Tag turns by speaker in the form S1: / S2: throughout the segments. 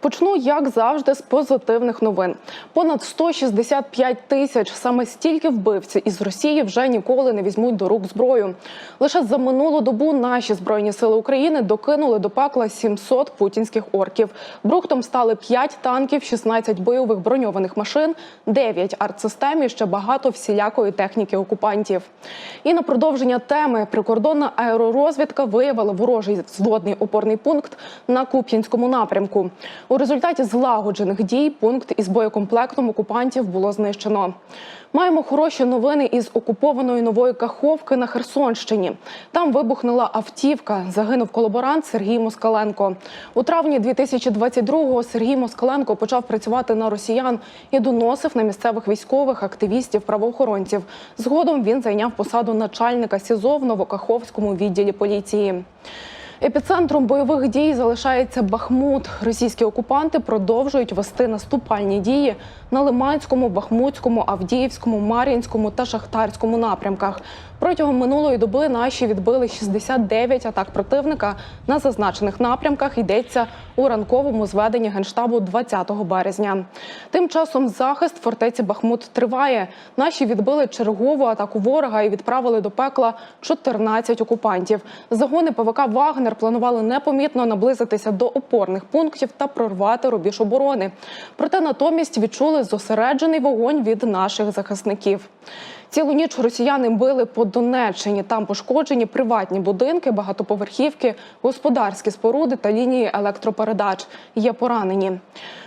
S1: Почну, як завжди, з позитивних новин. Понад 165 тисяч саме стільки вбивців із Росії вже ніколи не візьмуть до рук зброю. Лише за минулу добу наші збройні сили України докинули до пекла 700 путінських орків. Брухтом стали 5 танків, 16 бойових броньованих машин, 9 артсистем і ще багато всілякої техніки окупантів. І на продовження теми прикордонна аеророзвідка виявила ворожий зводний опорний пункт на Куп'янському напрямку. У результаті злагоджених дій пункт із боєкомплектом окупантів було знищено. Маємо хороші новини із окупованої нової Каховки на Херсонщині. Там вибухнула автівка. Загинув колаборант Сергій Москаленко. У травні 2022-го Сергій Москаленко почав працювати на росіян і доносив на місцевих військових, активістів, правоохоронців. Згодом він зайняв посаду начальника СІЗО в Новокаховському відділі поліції. Епіцентром бойових дій залишається Бахмут. Російські окупанти продовжують вести наступальні дії на Лиманському, Бахмутському, Авдіївському, Мар'їнському та Шахтарському напрямках. Протягом минулої доби наші відбили 69 атак противника на зазначених напрямках. Йдеться у ранковому зведенні генштабу 20 березня. Тим часом захист фортеці Бахмут триває. Наші відбили чергову атаку ворога і відправили до пекла 14 окупантів. Загони ПВК Вагнер планували непомітно наблизитися до опорних пунктів та прорвати рубіж оборони. Проте натомість відчули зосереджений вогонь від наших захисників. Цілу ніч росіяни били по Донеччині. Там пошкоджені приватні будинки, багатоповерхівки, господарські споруди та лінії електропередач. Є поранені.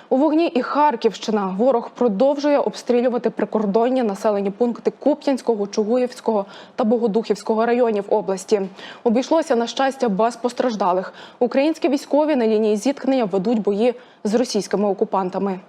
S1: У вогні і Харківщина ворог продовжує обстрілювати прикордонні населені пункти Куп'янського, Чугуївського та Богодухівського районів області. Обійшлося на щастя без постраждалих. Українські військові на лінії зіткнення ведуть бої з російськими окупантами.